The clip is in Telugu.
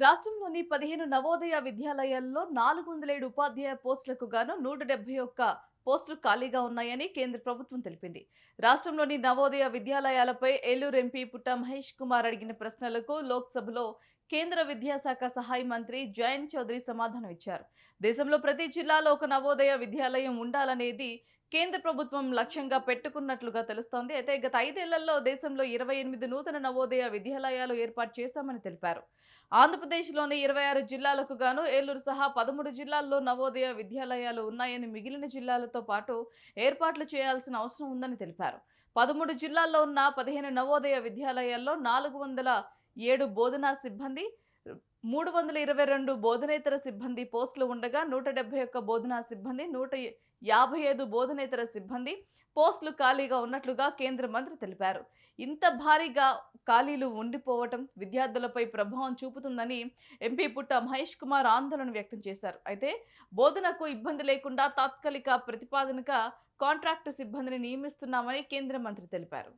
రాష్ట్రంలోని పదిహేను నవోదయ విద్యాలయాల్లో నాలుగు వందల ఏడు ఉపాధ్యాయ పోస్టులకు గాను నూట డెబ్బై ఒక్క పోస్టులు ఖాళీగా ఉన్నాయని కేంద్ర ప్రభుత్వం తెలిపింది. రాష్ట్రంలోని నవోదయ విద్యాలయాలపై ఏలూరు ఎంపీ పుట్ట మహేష్ కుమార్ అడిగిన ప్రశ్నలకు లోక్సభలో కేంద్ర విద్యాశాఖ సహాయ మంత్రి జయంత్ చౌదరి సమాధానం ఇచ్చారు దేశంలో ప్రతి జిల్లాలో ఒక నవోదయ విద్యాలయం ఉండాలనేది కేంద్ర ప్రభుత్వం లక్ష్యంగా పెట్టుకున్నట్లుగా తెలుస్తోంది. అయితే గత ఐదేళ్ళలో దేశంలో ఇరవై ఎనిమిది నూతన నవోదయ విద్యాలయాలు ఏర్పాటు చేశామని తెలిపారు. ఆంధ్రప్రదేశ్లోని ఇరవై ఆరు జిల్లాలకు గాను ఏలూరు సహా పదమూడు జిల్లాల్లో నవోదయ విద్యాలయాలు ఉన్నాయని మిగిలిన జిల్లాలతో పాటు ఏర్పాట్లు చేయాల్సిన అవసరం ఉందని తెలిపారు. పదమూడు జిల్లాల్లో ఉన్న పదిహేను నవోదయ విద్యాలయాల్లో నాలుగు వందల ఏడు బోధనా సిబ్బంది మూడు వందల ఇరవై రెండు బోధనేతర సిబ్బంది పోస్టులు ఉండగా నూట డెబ్బై ఒక్క బోధనా సిబ్బంది నూట యాభై ఐదు బోధనేతర సిబ్బంది పోస్టులు ఖాళీగా ఉన్నట్లుగా కేంద్ర మంత్రి తెలిపారు. ఇంత భారీగా ఖాళీలు ఉండిపోవటం విద్యార్థులపై ప్రభావం చూపుతుందని ఎంపీ పుట్ట మహేష్ కుమార్ ఆందోళన వ్యక్తం చేశారు. అయితే బోధనకు ఇబ్బంది లేకుండా తాత్కాలిక ప్రతిపాదనగా కాంట్రాక్టు సిబ్బందిని నియమిస్తున్నామని కేంద్ర మంత్రి తెలిపారు.